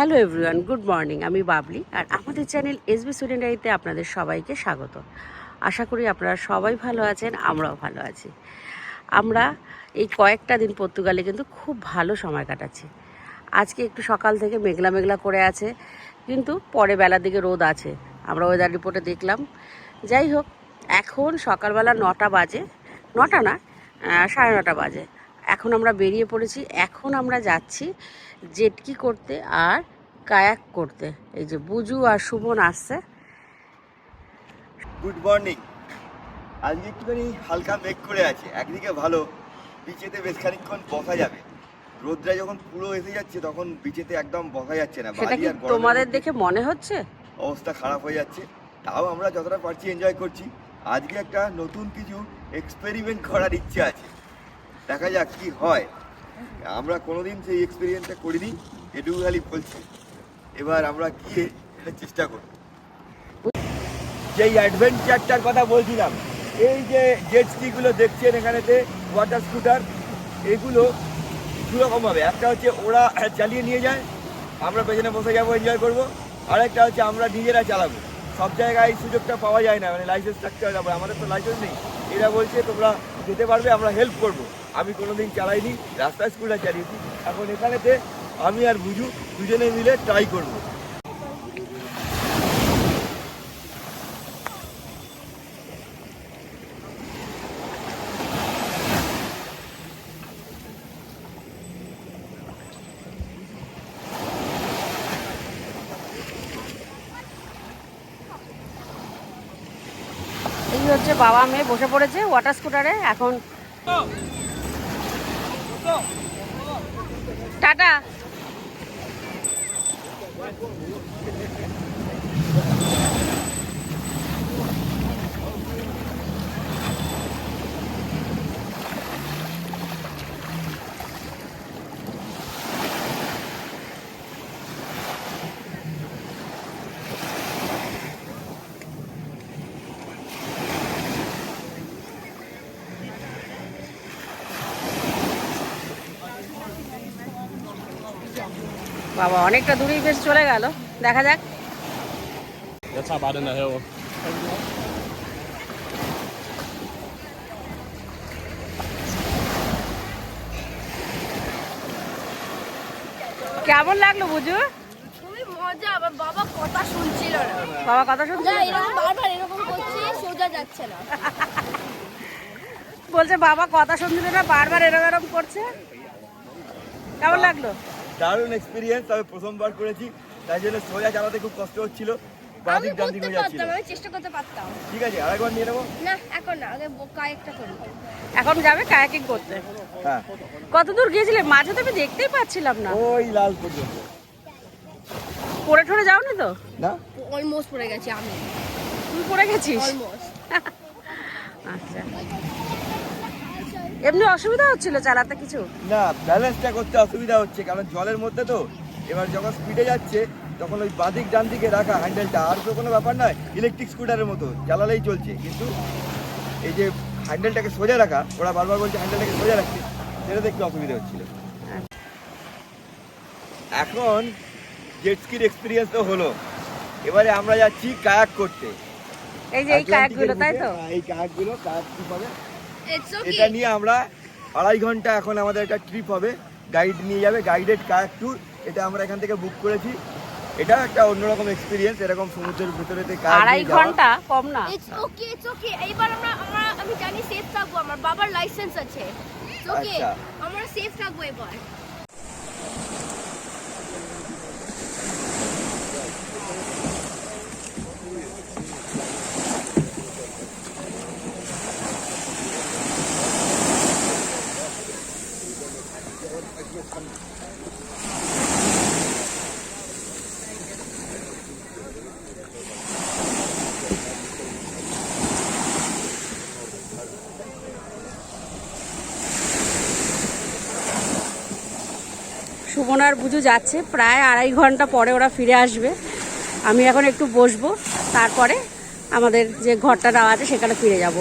Hello everyone good morning আমি বাবলি, আর আমাদের channel SB স্টুডেন্টারিতে আপনাদের সবাইকে স্বাগত। আশা করি আপনারা সবাই ভালো আছেন, আমরাও ভালো আছি। আমরা এই কয়েকটা দিন পর্তুগালে কিন্তু খুব ভালো সময় কাটাচ্ছি। আজকে একটু সকাল থেকে মেঘলা মেঘলা করে আছে, কিন্তু পরে বেলার দিকে রোদ আছে। আমরা ওয়েদার রিপোর্টে দেখলাম। যাই হোক, এখন সকালবেলা নটা বাজে। নটা না সাড়ে নটা বাজে। এখন আমরা বেরিয়ে পড়েছি। এখন আমরা যাচ্ছি জেটকি করতে আর কায়াক করতে। এই যে বুজু আর সুমন আসছে। গুড মর্নিং আজকে একটুখানি হালকা মেঘ করে আছে একদিকে ভালো বিচেতে বেশ খানিকক্ষণ বসা যাবে। রোদরা যখন পুরো এসে যাচ্ছে তখন বিচেতে একদম বসা যাচ্ছে না সেটা কি তোমাদের দেখে মনে হচ্ছে? অবস্থা খারাপ হয়ে যাচ্ছে তাও আমরা যতটা পারছি এনজয় করছি। আজকে একটা নতুন কিছু এক্সপেরিমেন্ট করার ইচ্ছে আছে। দেখা যাক কি হয়। আমরা কোনোদিন সেই এক্সপিরিয়েন্সটা করিনি, এটুকু খালি বলছি। এবার আমরা গিয়ে চেষ্টা করি যেই অ্যাডভেঞ্চারটার কথা বলছিলাম, এই যে জেট স্কিগুলো দেখছেন এখানেতে ওয়াটার স্কুটার এগুলো দুরকম হবে একটা হচ্ছে ওরা চালিয়ে নিয়ে যায়, আমরা পেছনে বসে যাব এনজয় করব। আরেকটা হচ্ছে আমরা নিজেরা চালাবো। সব জায়গায় সুযোগটা পাওয়া যায় না মানে লাইসেন্স থাকতে হবে তারপরে আমাদের তো লাইসেন্স নেই। এরা বলছে, তোমরা যেতে পারবে, আমরা হেল্প করব। আমি কোনোদিন চালাইনি, রাস্তায় স্কুটার চালিয়েছি। এখন এখানেতে আমি আর বুঝু দুজনে মিলে ট্রাই করব। হচ্ছে বাবা মেয়ে বসে পড়েছে ওয়াটার স্কুটারে এখন 大大。বাবা অনেকটা দূরেই বেশ চলে গেল। দেখা যাক. কেমন লাগল বুঝু? খুবই মজা আবার বাবা কথা শুনছিল না। বাবা কথা শুনছে যা এরকম বারবার এরকম করছি সোজা যাচ্ছে না। বলছে বাবা কথা শুনছিল না বারবার এরম এরম করছে। কেমন লাগল? দারুণ এক্সপিরিয়েন্স তবে প্রথমবার করেছি তাই জন্য সোজা চালাতে খুব কষ্ট হচ্ছিল বাদিক ডান্দিক হয়ে যাচ্ছিল। আমি চেষ্টা করতে পারতাম। ঠিক আছে আরেকবার নিয়ে নেব? না এখন না আগে কায়েকটা করি এখন যাবে কায়াকিং করতে। হ্যাঁ। কত দূর গিয়েছিলে? মাঝে তো আমি দেখতেই পাচ্ছিলাম না। ওই লাল পর্যন্ত। পড়ে ঠরে যাওনি তো? না। অলমোস্ট পড়ে গেছি আমি। তুই পড়ে গেছিস? অলমোস্ট আচ্ছা। এমনি অসুবিধা হচ্ছিল চালাতে কিছু? না ব্যালেন্সটা করতে অসুবিধা হচ্ছে কারণ জলের মধ্যে তো এবার যখন স্পিডে যাচ্ছে তখন ওই বাদিক ডান দিকে রাখা হ্যান্ডেলটা আর তো কোনো ব্যাপার নয় ইলেকট্রিক স্কুটারের মতো চালালেই চলছে। কিন্তু এই যে হ্যান্ডেলটাকে সোজা রাখা ওরা বারবার বলছে হ্যান্ডেলটাকে সোজা রাখছে সেটা একটু অসুবিধা হচ্ছিল। এখন জেট স্কির এক্সপিরিয়েন্স তো হলো। এবারে আমরা যাচ্ছি কায়াক করতে। এই যে এই কায়াকগুলো তাই তো? হ্যাঁ, এই কায়াকগুলো কায়াক ইটস ওকে এটা নিয়ে আমরা আড়াই ঘণ্টা এখন আমাদের একটা ট্রিপ হবে। গাইড নিয়ে যাবে গাইডেড কার ট্যুর এটা আমরা এখান থেকে বুক করেছি। এটা একটা অন্যরকম এক্সপিরিয়েন্স এরকম সমুদ্রের ভিতরেতে কার আড়াই ঘণ্টা? কম না। इट्स ওকে इट्स ওকে এইবার আমরা আমরা আমি জানি সেফ থাকব আমার বাবার লাইসেন্স আছে। ওকে আচ্ছা। আমরা সেফ থাকব এবার। সুমন আর বুঝু যাচ্ছে, প্রায় আড়াই ঘণ্টা পরে ওরা ফিরে আসবে। আমি এখন একটু বসবো, তারপরে আমাদের যে ঘরটা দেওয়া আছে সেখানে ফিরে যাব।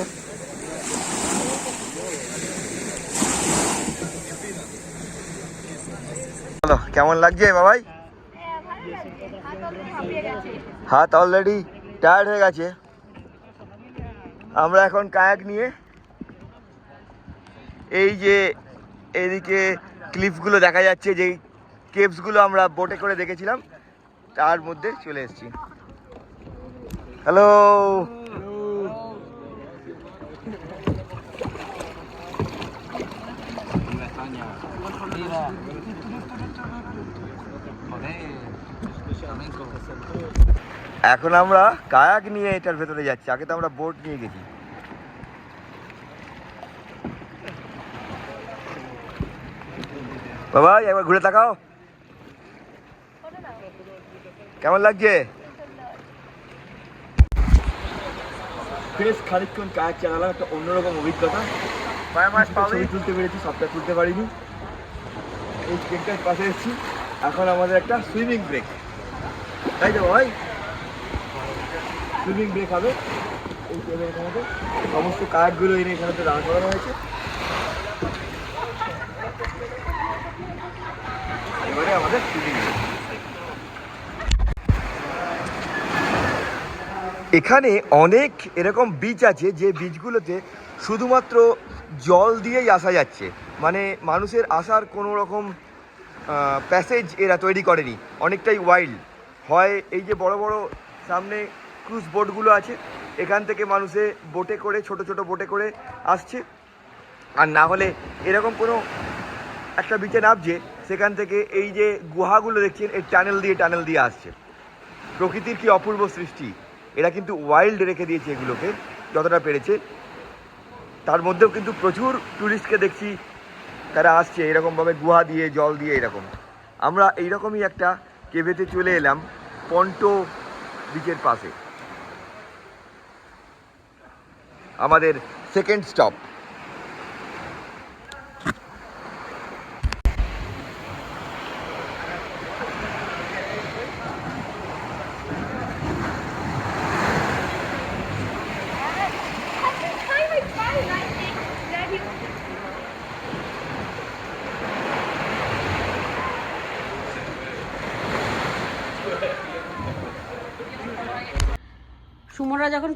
কেমন লাগছে বাবাই? হাত অলরেডি টায়ার্ড হয়ে গেছে। আমরা এখন কায়াক নিয়ে এই যে এদিকে ক্লিপসগুলো দেখা যাচ্ছে, যেই কেপসগুলো আমরা বোটে করে দেখেছিলাম, তার মধ্যে চলে এসেছি। হ্যালো এখন আমরা কায়াক নিয়ে এটার ভেতরে যাচ্ছি। আগে তো আমরা বোট নিয়ে গেছি। বাবা একবার ঘুরে তাকাও। কেমন লাগছে? বেশ খানিকক্ষণ কাজ চালালাম একটা অন্যরকম অভিজ্ঞতা। ছবি তুলতে পেরেছি সবটা তুলতে পারিনি। এই ট্রেনটার পাশে এসেছি। এখন আমাদের একটা সুইমিং ব্রেক। তাই তো ভাই? সুইমিং ব্রেক হবে। এই ট্রেনের এখানে সমস্ত কাঠগুলো এনে এখানে তো দাঁড় করানো হয়েছে। এবারে আমাদের সুইমিং ব্রেক। এখানে অনেক এরকম বিচ আছে যে বিচগুলোতে শুধুমাত্র জল দিয়েই আসা যাচ্ছে। মানে মানুষের আসার কোনো রকম প্যাসেজ এরা তৈরি করেনি। অনেকটাই ওয়াইল্ড হয় এই যে বড় বড় সামনে ক্রুজ বোটগুলো আছে, এখান থেকে মানুষে বোটে করে, ছোট ছোট বোটে করে আসছে। আর না হলে এরকম কোনো একটা বিচে নামছে, সেখান থেকে এই যে গুহাগুলো দেখছেন, এই টানেল দিয়ে টানেল দিয়ে আসছে। প্রকৃতির কি অপূর্ব সৃষ্টি। এরা কিন্তু ওয়াইল্ড রেখে দিয়েছে এগুলোকে, যতটা পেরেছে। তার মধ্যেও কিন্তু প্রচুর ট্যুরিস্টকে দেখছি, তারা আসছে এরকমভাবে গুহা দিয়ে, জল দিয়ে এরকম। আমরা এইরকমই একটা কেভেতে চলে এলাম, পন্টো বিচের পাশে। আমাদের সেকেন্ড স্টপ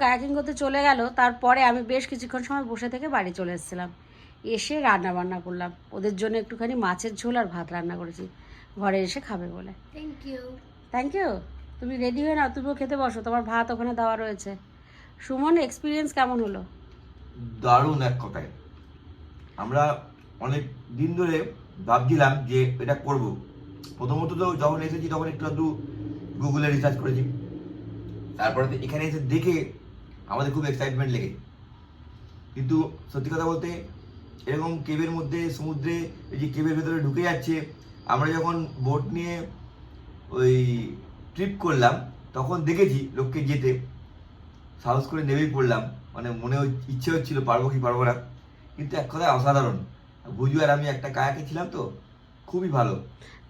কায়াকিং করতে চলে গেল তারপরে আমি বেশ কিছুক্ষণ সময় বসে থেকে বাড়ি চলে এসেছিলাম। এসে রান্না বান্না করলাম। ওদের জন্য একটুখানি মাছের ঝোল আর ভাত রান্না করেছি। ঘরে এসে খাবে বলে। থ্যাংক ইউ থ্যাংক ইউ তুমি রেডি হয়ে নাও তুমিও খেতে বসো। তোমার ভাত ওখানে দেওয়া রয়েছে। সুমন এক্সপিরিয়েন্স কেমন হলো? দারুণ এক কথায়। আমরা অনেক দিন ধরে ভাবছিলাম যে এটা করব। প্রথমত তো যখন এসেছি তখন একটু একটু গুগলে রিসার্চ করেছি। তারপরে এখানে এসে দেখে আমাদের খুব এক্সাইটমেন্ট লেগে। কিন্তু সত্যি কথা বলতে এরকম কেবের মধ্যে সমুদ্রে এই যে কেবের ভেতরে ঢুকে যাচ্ছে আমরা যখন বোট নিয়ে ওই ট্রিপ করলাম তখন দেখেছি লোককে যেতে। সাহস করে নেমেই পড়লাম। মানে মনে ইচ্ছে হচ্ছিল পারব কি পারব না। কিন্তু এক কথায় অসাধারণ। বুঝু আর আমি একটা কায়াকে ছিলাম তো খুবই ভালো।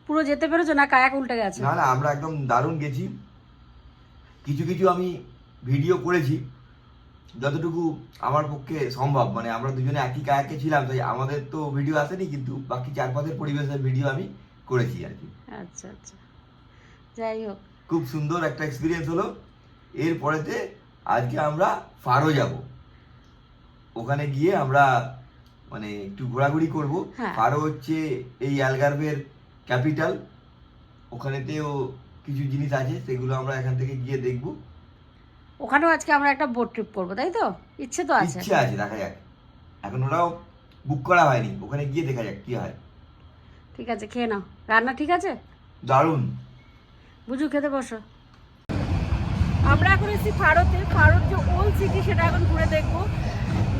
পুরো যেতে পেরেছ না কায়াক উল্টে গেছে? না না আমরা একদম দারুণ গেছি। কিছু কিছু আমি ভিডিও করেছি। যতটুকু আমার পক্ষে সম্ভব মানে আমরা দুজনে একই কায়াকে ছিলাম তাই আমাদের তো ভিডিও আসেনি কিন্তু বাকি চারপাশের পরিবেশের ভিডিও আমি করেছি আর কি। আচ্ছা আচ্ছা। যাই হোক। খুব সুন্দর একটা এক্সপিরিয়েন্স হলো। এরপরেতে আজকে আমরা ফারো যাব। ওখানে গিয়ে আমরা মানে একটু ঘোরাঘুরি করব। হ্যাঁ। ফারো হচ্ছে এই অ্যালগার্ভের ক্যাপিটাল। ওখানেতেও কিছু জিনিস আছে সেগুলো আমরা এখান থেকে গিয়ে দেখব। ওখানেও আজকে আমরা একটা বোট ট্রিপ করব তাই তো? ইচ্ছে তো আছে। ইচ্ছে আছে দেখা যাক। এখন ওরাও বুক করা হয়নি ওখানে গিয়ে দেখা যাক কি হয়। ঠিক আছে খেয়ে নাও। রান্না ঠিক আছে? দারুণ। বুঝু খেতে বসো। আমরা এখন এসেছি ভারতে। ভারত যে ওল্ড সিটি সেটা এখন ঘুরে দেখব।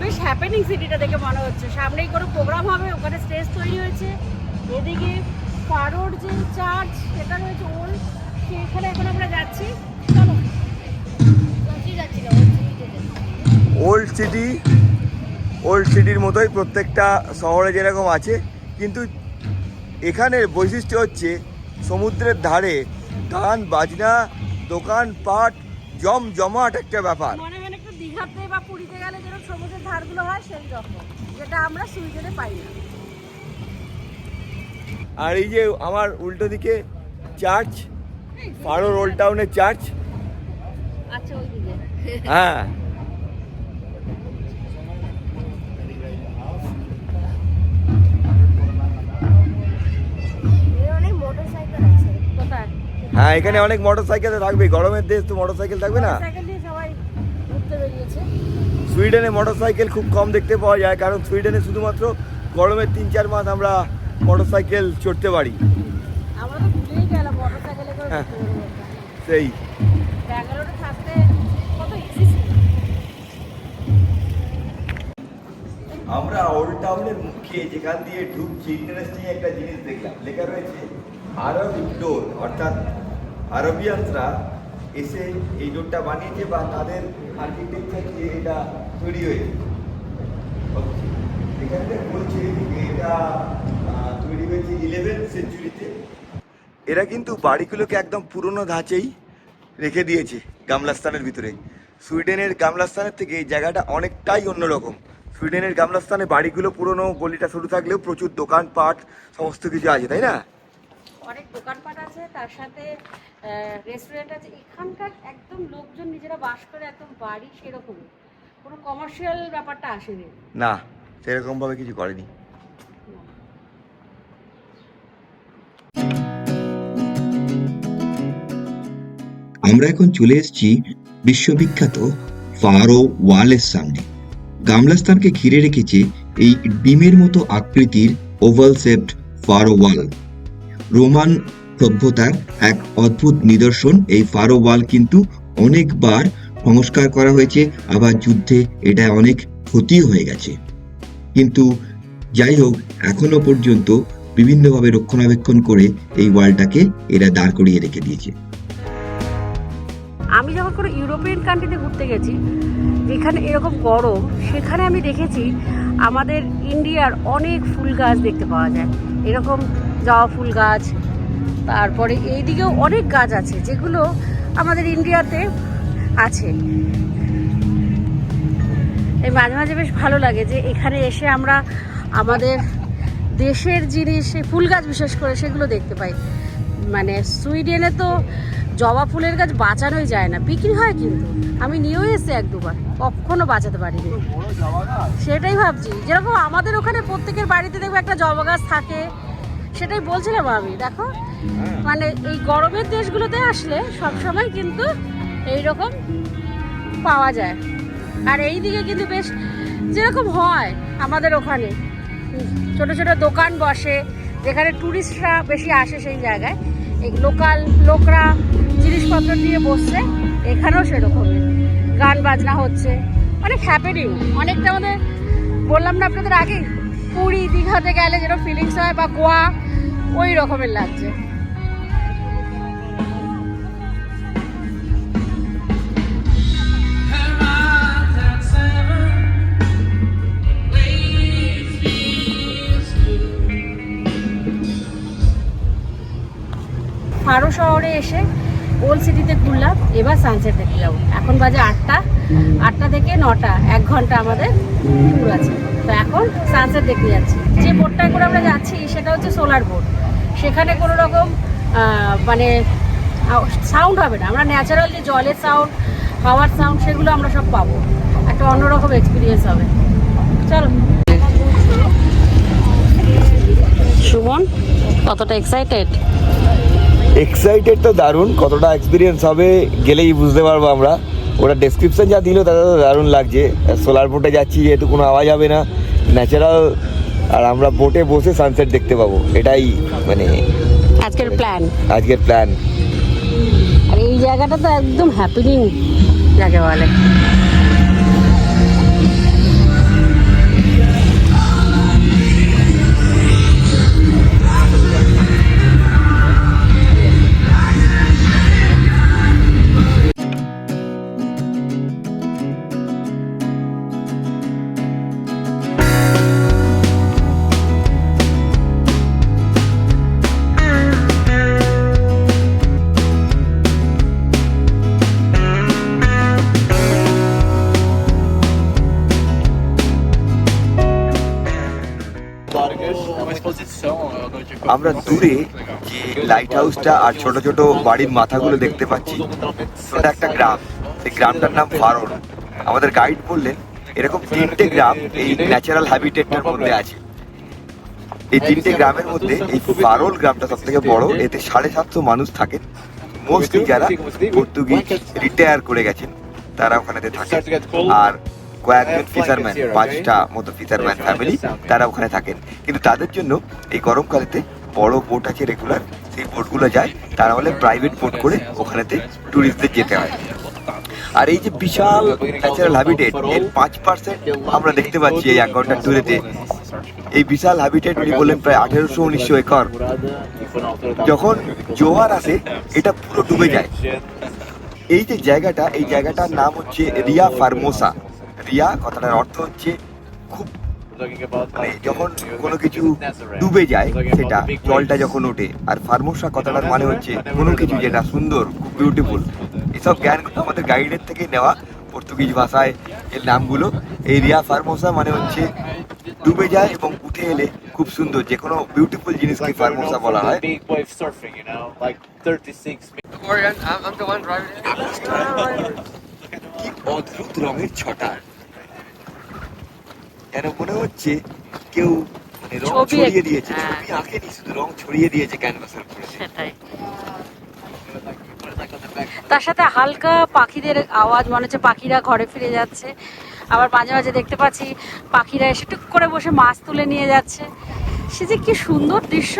বেশ হ্যাপেনিং সিটিটা দেখে মনে হচ্ছে। সামনেই কোনো প্রোগ্রাম হবে ওখানে স্টেজ তৈরি হয়েছে। এদিকে ফারোর যে চার্চ সেটা রয়েছে ওল্ড সেখানে এখন আমরা যাচ্ছি। ওল্ড সিটি ওল্ড সিটির মতোই প্রত্যেকটা শহরে যেরকম আছে কিন্তু এখানের বৈশিষ্ট্য হচ্ছে সমুদ্রের ধারে গান বাজনা দোকান পাট জম জমাট একটা ব্যাপার। একটু দীঘাতে বা পুরীতে গেলে যেরকম সমুদ্রের ধারগুলো হয় সেই রকম যেটা আমরা সুইডেনে পাই না। আর এই যে আমার উল্টো দিকে চার্চ ফারোর ওল্ড টাউনের চার্চ আচ্ছা ওইদিকে হ্যাঁ। মোটরসাইকেল হ্যাঁ এখানে অনেক মোটর সাইকেল থাকবে। গরমের দেশ তো মোটর সাইকেল থাকবে না? সুইডেনে মোটর সাইকেল খুব কম দেখতে পাওয়া যায় কারণ সুইডেনে শুধুমাত্র গরমের তিন চার মাস আমরা মোটর সাইকেল চড়তে পারি। আমরা আমরা ওল্ড টাউনের মুখে যেখান দিয়ে ঢুকছি ইন্টারেস্টিং একটা জিনিস দেখলাম। লেখা রয়েছে আরব ডোর অর্থাৎ আরবিয়ানসরা এসে এই ডোরটা বানিয়েছে বা তাদের আর্কিটেকচার দিয়ে এটা তৈরি হয়েছে। এটা তৈরি হয়েছে ইলেভেন সেঞ্চুরিতে এরা কিন্তু বাড়িগুলোকে একদম পুরনো ধাঁচেই রেখে দিয়েছে গামলাস্তানের ভিতরে। সুইডেনের গামলাস্তানের থেকে এই জায়গাটা অনেকটাই অন্যরকম। সুইডেনের গামলাস্তানে বাড়িগুলো পুরনো গলিটা শুরু থাকলেও প্রচুর দোকানপাট সমস্ত কিছু আছে তাই না? অনেক দোকানপাট আছে তার সাথে রেস্টুরেন্ট আছে। এখানকার একদম লোকজন নিজেরা বাস করে একদম বাড়ি সেরকম কোনো কমার্শিয়াল ব্যাপারটা আসেনি। না সেরকমভাবে কিছু করেনি। আমরা এখন চলে এসেছি বিশ্ববিখ্যাত ফারো ওয়ালের সামনে। গামলাস্তানকে ঘিরে রেখেছে এই ডিমের মতো আকৃতির oval shaped Faro wall Roman সভ্যতার এক অদ্ভুত নিদর্শন, এই ফারো ওয়াল কিন্তু অনেকবার সংস্কার করা হয়েছে, আবার যুদ্ধে এটা অনেক ক্ষতিও হয়ে গেছে। কিন্তু যাই হোক, এখনও পর্যন্ত বিভিন্নভাবে রক্ষণাবেক্ষণ করে এই ওয়ালটাকে এরা দাঁড় করিয়ে রেখে দিয়েছে। আমি যখন কোনো ইউরোপিয়ান কান্ট্রিতে ঘুরতে গেছি যেখানে এরকম গরম, সেখানে আমি দেখেছি আমাদের ইন্ডিয়ার অনেক ফুল গাছ দেখতে পাওয়া যায়। এরকম জবা ফুল গাছ, তারপরে এই দিকেও অনেক গাছ আছে, যেগুলো আমাদের ইন্ডিয়াতে আছে। এই মাঝে মাঝে বেশ ভালো লাগে যে এখানে এসে আমরা আমাদের দেশের জিনিস ফুল গাছ, বিশেষ করে সেগুলো দেখতে পাই। মানে সুইডেনে তো জবা ফুলের গাছ বাঁচানোই যায় না। বিক্রি হয় কিন্তু। আমি নিয়েও এসেছি এক দুবার। কখনো বাঁচাতে পারিনি। সেটাই ভাবছি। যেরকম আমাদের ওখানে প্রত্যেকের বাড়িতে দেখবে একটা জবা গাছ থাকে। সেটাই বলছিলাম আমি দেখো। মানে এই গরমের দেশগুলোতে আসলে সবসময় কিন্তু এইরকম পাওয়া যায়। আর এই দিকে কিন্তু বেশ যেরকম হয় আমাদের ওখানে। ছোট ছোট দোকান বসে যেখানে টুরিস্টরা বেশি আসে সেই জায়গায়। এই লোকাল লোকরা জিনিসপত্র নিয়ে বসছে, এখানেও সেরকমই গান বাজনা হচ্ছে, অনেক হ্যাপেনিং অনেকটা আমাদের, বললাম না আপনাদের আগে, পুরী, দীঘাতে গেলে যেরকম ফিলিংস হয় বা গোয়া, ওই রকমের লাগছে। ফারো শহরে এসে ওল্ড সিটিতে ঘুরলাম এবার সানসেট দেখতে যাব এখন বাজে আটটা আটটা থেকে নটা এক ঘণ্টা আমাদের ট্যুর আছে। তো এখন সানসেট দেখতে যাচ্ছি। যে বোটটায় করে আমরা যাচ্ছি সেটা হচ্ছে সোলার বোট সেখানে কোনো রকম মানে সাউন্ড হবে না। আমরা ন্যাচারাল যে জলের সাউন্ড হাওয়ার সাউন্ড সেগুলো আমরা সব পাবো। একটা অন্যরকম এক্সপিরিয়েন্স হবে। চলো। সুমন কতটা এক্সাইটেড এক্সাইটেড তো দারুণ কতটা এক্সপিরিয়েন্স হবে গেলেই বুঝতে পারব আমরা। ওরা ডেসক্রিপশন যা দিল তাতে তো দারুণ লাগছে। সোলার বোটে যাচ্ছি যেহেতু কোনো আওয়াজ হবে না ন্যাচারাল আর আমরা বোটে বসে সানসেট দেখতে পাবো। এটাই মানে আজকের প্ল্যান আজকের প্ল্যান আর এই জায়গাটা তো একদম হ্যাপিনিং যাকে বলে। আমরা দূরে যে লাইট হাউসটা আর ছোট ছোট বাড়ির মাথাগুলো দেখতে পাচ্ছি, সেটা একটা গ্রাম। সেই গ্রামটার নাম ফারোর আমাদের গাইড বললেন, এরকম তিনটে গ্রাম এই ন্যাচারাল হ্যাবিটেটটার মধ্যে আছে। এই তিনটে গ্রামের মধ্যে এই ফারোল গ্রামটা সব থেকে বড়, এতে সাড়ে সাতশো মানুষ থাকেন। মোস্টলি যারা পর্তুগিজ রিটায়ার করে গেছেন, তারা ওখানেতে থাকে আর কয়েকজন ফিশারম্যান পাঁচটা মতো ফিশারম্যান ফ্যামিলি তারা ওখানে থাকেন। কিন্তু তাদের জন্য এই গরমকালেতে বড় বোট আছে রেগুলার সেই বোটগুলো যায়, তারা হলে প্রাইভেট বোট করে ওখানেতে ট্যুরিস্টদের যেতে হয়। আর এই যে বিশাল ন্যাচারাল হ্যাবিটেট এর পাঁচ পার্সেন্ট আমরা দেখতে পাচ্ছি এই এক ঘণ্টার ট্যুরেতে এই বিশাল হ্যাবিটেট উনি বললেন প্রায় আঠেরোশো, উনিশশো একর। যখন জোয়ার আসে, এটা পুরো ডুবে যায়। এই যে জায়গাটা, এই জায়গাটার নাম হচ্ছে রিয়া ফার্মোসা। রিয়া কথাটার অর্থ হচ্ছে খুব মানে যখন কোনো কিছু ডুবে যায় সেটা জলটা যখন ওঠে আর ফার্মোসা কথাটার মানে হচ্ছে কোনো কিছু যেটা সুন্দর খুব বিউটিফুল এসব জ্ঞানগুলো আমাদের গাইডের থেকে নেওয়া পর্তুগিজ ভাষায় এর নামগুলো। এই রিয়া ফার্মোসা মানে হচ্ছে ডুবে যায় এবং উঠে এলে খুব সুন্দর। যে কোনো বিউটিফুল জিনিসকে ফার্মোসা বলা হয়। Big wave surfing, you know, like 36 কি অদ্ভুত রঙের ছটা যেন মনে হচ্ছে কেউ মানে রং ছড়িয়ে দিয়েছে হ্যাঁ। ছবি আঁকেনি শুধু রং ছড়িয়ে দিয়েছে ক্যানভাসের উপরে। সেটাই। তার সাথে হালকা পাখিদের আওয়াজ মনে হচ্ছে পাখিরা ঘরে ফিরে যাচ্ছে। আবার মাঝে মাঝে দেখতে পাচ্ছি পাখিরা এসে টুক করে বসে মাছ তুলে নিয়ে যাচ্ছে। সে যে কি সুন্দর দৃশ্য।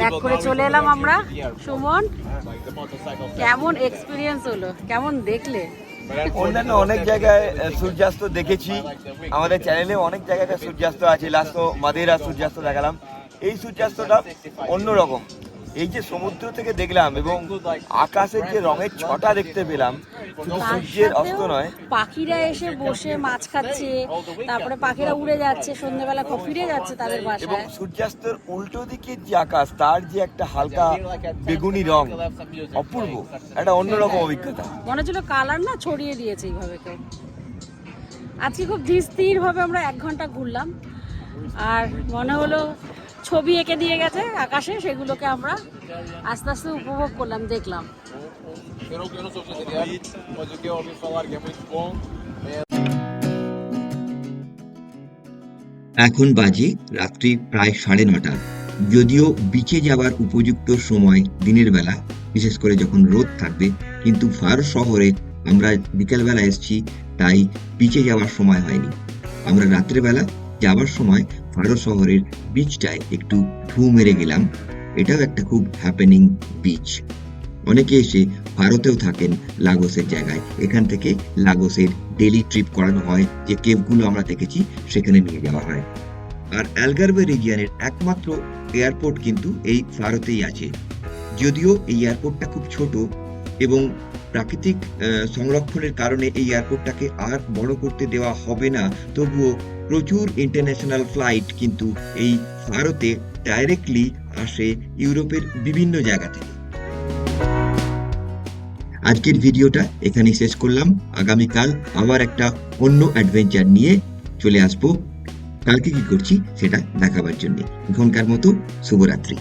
ব্যাক করে চলে এলাম আমরা। সুমন কেমন এক্সপিরিয়েন্স হলো? কেমন দেখলে? অন্যান্য অনেক জায়গায় সূর্যাস্ত দেখেছি। আমাদের চ্যানেলে অনেক জায়গাতে সূর্যাস্ত আছে লাস্ট মাদেরা সূর্যাস্ত দেখালাম। এই সূর্যাস্তটা অন্যরকম। এই যে সমুদ্র থেকে দেখলাম এবং আকাশের যে রঙের ছটা দেখতে পেলাম শুধু সূর্যের অস্ত নয়। পাখিরা এসে বসে মাছ খাচ্ছে তারপরে পাখিরা উড়ে যাচ্ছে সন্ধ্যেবেলা ফিরে যাচ্ছে তাদের এবং সূর্যাস্তের উল্টো দিকের যে আকাশ তার যে একটা হালকা বেগুনি রং অপূর্ব। একটা অন্যরকম অভিজ্ঞতা। মনে হচ্ছিল কালার না ছড়িয়ে দিয়েছে এইভাবে কেউ। আজকে খুব ধীর স্থির ভাবে আমরা এক ঘণ্টা ঘুরলাম। আর মনে হলো ছবি এঁকে দিয়ে গেছে আকাশে সেগুলোকে আমরা আস্তে আস্তে উপভোগ করলাম দেখলাম। এখন বাজে রাত্রি প্রায় সাড়ে নটা। যদিও বিচে যাওয়ার উপযুক্ত সময় দিনের বেলা বিশেষ করে যখন রোদ থাকবে কিন্তু ফার শহরে আমরা বিকেলবেলা এসেছি তাই বিচে যাওয়ার সময় হয়নি। আমরা রাত্রেবেলা যাওয়ার সময় ফারো শহরের বিচটায় একটু ঢু মেরে গেলাম। এটাও একটা খুব হ্যাপেনিং বিচ অনেকে এসে ভারতেও থাকেন লাগোসের জায়গায়। এখান থেকে লাগোসের ডেলি ট্রিপ করানো হয়, যে কেভগুলো আমরা দেখেছি, সেখানে নিয়ে যাওয়া হয়। আর অ্যালগারবে রিজিয়ানের একমাত্র এয়ারপোর্ট কিন্তু এই ভারতেই আছে। যদিও এই এয়ারপোর্টটা খুব ছোট এবং প্রাকৃতিক সংরক্ষণের কারণে এই এয়ারপোর্টটাকে আর বড় করতে দেওয়া হবে না, তবুও প্রচুর ইন্টারন্যাশনাল ফ্লাইট কিন্তু এই ভারতে ডাইরেক্টলি আসে ইউরোপের বিভিন্ন জায়গা থেকে। আজকের ভিডিওটা এখানেই শেষ করলাম। আগামীকাল আবার একটা অন্য অ্যাডভেঞ্চার নিয়ে চলে আসব। কালকে কি করছি সেটা দেখাবার জন্য। এখনকার মতো শুভরাত্রি।